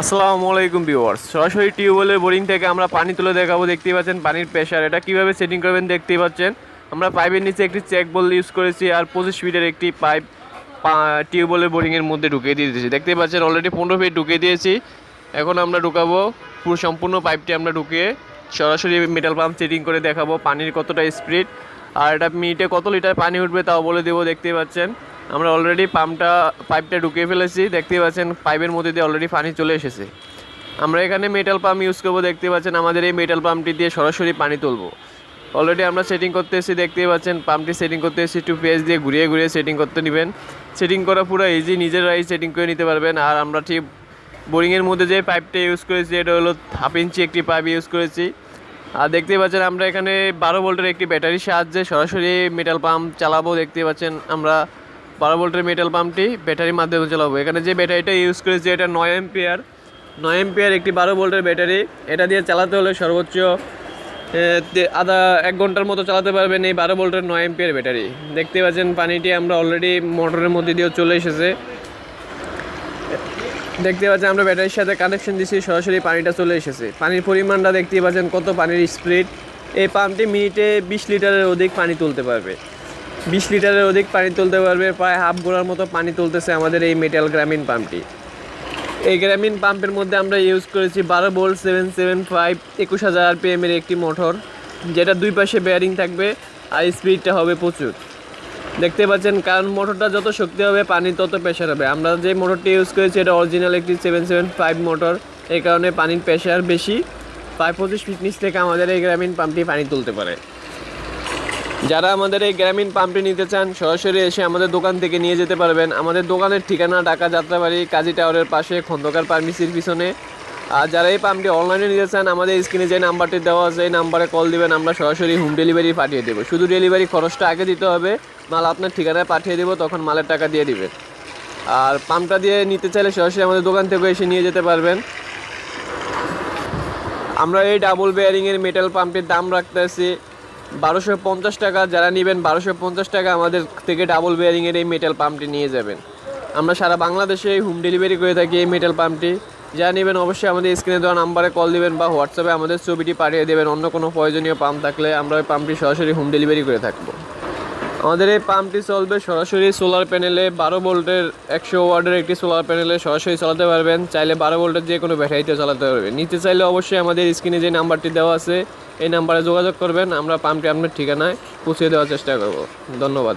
আসসালামু আলাইকুম ভিউয়ার্স। সরাসরি টিউবওয়েলের বোরিং থেকে আমরা পানি তুলে দেখাবো, দেখতেই পাচ্ছেন পানির প্রেশার এটা কীভাবে সেটিং করবেন দেখতেই পাচ্ছেন। আমরা পাইপের নিচে একটি চেক বল ইউজ করেছি আর পঁচিশ ফিটের একটি পাইপ টিউবওয়েলের বোরিংয়ের মধ্যে ঢুকিয়ে দিয়ে দিয়েছি। দেখতেই পাচ্ছেন অলরেডি পনেরো ফিট ঢুকিয়ে দিয়েছি। এখন আমরা ঢুকাবো, পুরো সম্পূর্ণ পাইপটি আমরা ঢুকিয়ে সরাসরি মেটাল পাম্প সেটিং করে দেখাবো পানির কতটা স্পিড আর এটা মিনিটে কত লিটার পানি উঠবে তাও বলে দেবো, দেখতেই পাচ্ছেন। আমরা অলরেডি পাম্পটা পাইপটা ঢুকিয়ে ফেলেছি। দেখতেই পাচ্ছেন পাইপের মধ্যে দিয়ে অলরেডি পানি চলে এসেছে। আমরা এখানে মেটাল পাম্প ইউজ করব দেখতে পাচ্ছেন, আমাদের এই মেটাল পাম্পটি দিয়ে সরাসরি পানি তুলবো। অলরেডি আমরা সেটিং করতে এসেছি, দেখতেই পাচ্ছেন পাম্পটি সেটিং করতে এসেছি, একটু পেজ দিয়ে ঘুরিয়ে ঘুরিয়ে সেটিং করতে নেবেন। সেটিং করা পুরো ইজি নিজের নিজেরাই সেটিং করে নিতে পারবেন। আর আমরা ঠিক বোরিংয়ের মধ্যে যে পাইপটা ইউজ করেছি, এটা হলো হাফ ইঞ্চি একটি পাইপ ইউজ করেছি। আর দেখতেই পাচ্ছেন, আমরা এখানে বারো ভোল্টের একটি ব্যাটারির সাহায্যে সরাসরি মেটাল পাম্প চালাবো। দেখতে পাচ্ছেন, আমরা বারো ভোল্টের মেটাল পাম্পটি ব্যাটারির মাধ্যমে চালাবো। এখানে যে ব্যাটারিটা ইউজ করেছি, এটা নয় এম্পিয়ার নয় এম্পিয়ার একটি বারো ভোল্টের ব্যাটারি এটা দিয়ে চালাতে হলে সর্বোচ্চ আধা এক ঘণ্টার মতো চালাতে পারবেন এই বারো ভোল্টের নয় এম্পিয়ার ব্যাটারি দেখতে পাচ্ছেন পানিটি আমরা অলরেডি মোটরের মধ্যে দিয়েও চলে এসেছে। দেখতে পাচ্ছেন আমরা ব্যাটারির সাথে কানেকশন দিচ্ছি, সরাসরি পানিটা চলে এসেছে। পানির পরিমাণটা দেখতে পাচ্ছেন কত পানির স্প্রিড এই পাম্পটি মিনিটে বিশ লিটারের অধিক পানি তুলতে পারবে। বিশ লিটারের অধিক পানি তুলতে পারবে, প্রায় হাফ গোড়ার মতো পানি তুলতেছে আমাদের এই মেটাল গ্রামীণ পাম্পটি এই গ্রামীণ পাম্পের মধ্যে আমরা ইউজ করেছি বারো বোল্ট সেভেন সেভেন ফাইভ একুশ হাজার আরপিএমের একটি মোটর যেটা দুই পাশে বেয়ারিং থাকবে আর স্পিডটা হবে প্রচুর। দেখতে পাচ্ছেন, কারণ মোটরটা যত শক্তি হবে, পানি তত প্রেশার হবে। আমরা যে মোটরটি ইউজ করেছি, এটা অরিজিনাল একটি সেভেন সেভেন ফাইভ মোটর এই কারণে পানির প্রেশার বেশি। প্রায় পঁচিশ ফিটনেস থেকে আমাদের এই গ্রামীণ পাম্পটি পানি তুলতে পারে। যারা আমাদের এই গ্রামীণ পাম্পটি নিতে চান, সরাসরি এসে আমাদের দোকান থেকে নিয়ে যেতে পারবেন। আমাদের দোকানের ঠিকানা ঢাকা যাত্রাবাড়ি, কাজী টাওয়ারের পাশে, খন্দকার ফার্মেসির পিছনে। আর যারা এই পাম্পটি অনলাইনে নিতে চান, আমাদের স্ক্রিনে যে নাম্বারটি দেওয়া আছে, এই নাম্বারে কল দিবেন, আমরা সরাসরি হোম ডেলিভারি পাঠিয়ে দেবো। শুধু ডেলিভারি খরচটা আগে দিতে হবে, মাল আপনার ঠিকানায় পাঠিয়ে দেবো, তখন মালের টাকা দিয়ে দিবেন। আর পাম্পটা দিয়ে নিতে চাইলে সরাসরি আমাদের দোকান থেকে এসে নিয়ে যেতে পারবেন। আমরা এই ডাবল বেয়ারিংয়ের মেটাল পাম্পের দাম রাখতেছি। বারোশো পঞ্চাশ টাকা, যারা নেবেন বারোশো পঞ্চাশ টাকা আমাদের থেকে ডাবল বেয়ারিংয়ের এই মেটাল পাম্পটি নিয়ে যাবেন। আমরা সারা বাংলাদেশে হোম ডেলিভারি করে থাকি এই মেটাল পাম্পটি যারা নেবেন অবশ্যই আমাদের স্ক্রিনে দেওয়া নাম্বারে কল দেবেন বা হোয়াটসঅ্যাপে আমাদের ছবিটি পাঠিয়ে দেবেন। অন্য কোনো প্রয়োজনীয় পাম্প থাকলে আমরা ওই পাম্পটি সরাসরি হোম ডেলিভারি করে থাকব। আমাদের এই পাম্পটি চলবে সরাসরি সোলার প্যানেলে বারো ভোল্টের একশো ওয়ার্ডের একটি সোলার প্যানেলে সরাসরি চালাতে পারবেন। চাইলে বারো ভোল্টের যে কোনো ব্যাটারিতে চালাতে পারবেন। নিতে চাইলে অবশ্যই আমাদের স্ক্রিনে যে নাম্বারটি দেওয়া আছে, এই নাম্বারে যোগাযোগ করবেন। আমরা পাম্পটি আপনার ঠিকানায় পৌঁছে দেওয়ার চেষ্টা করব। ধন্যবাদ।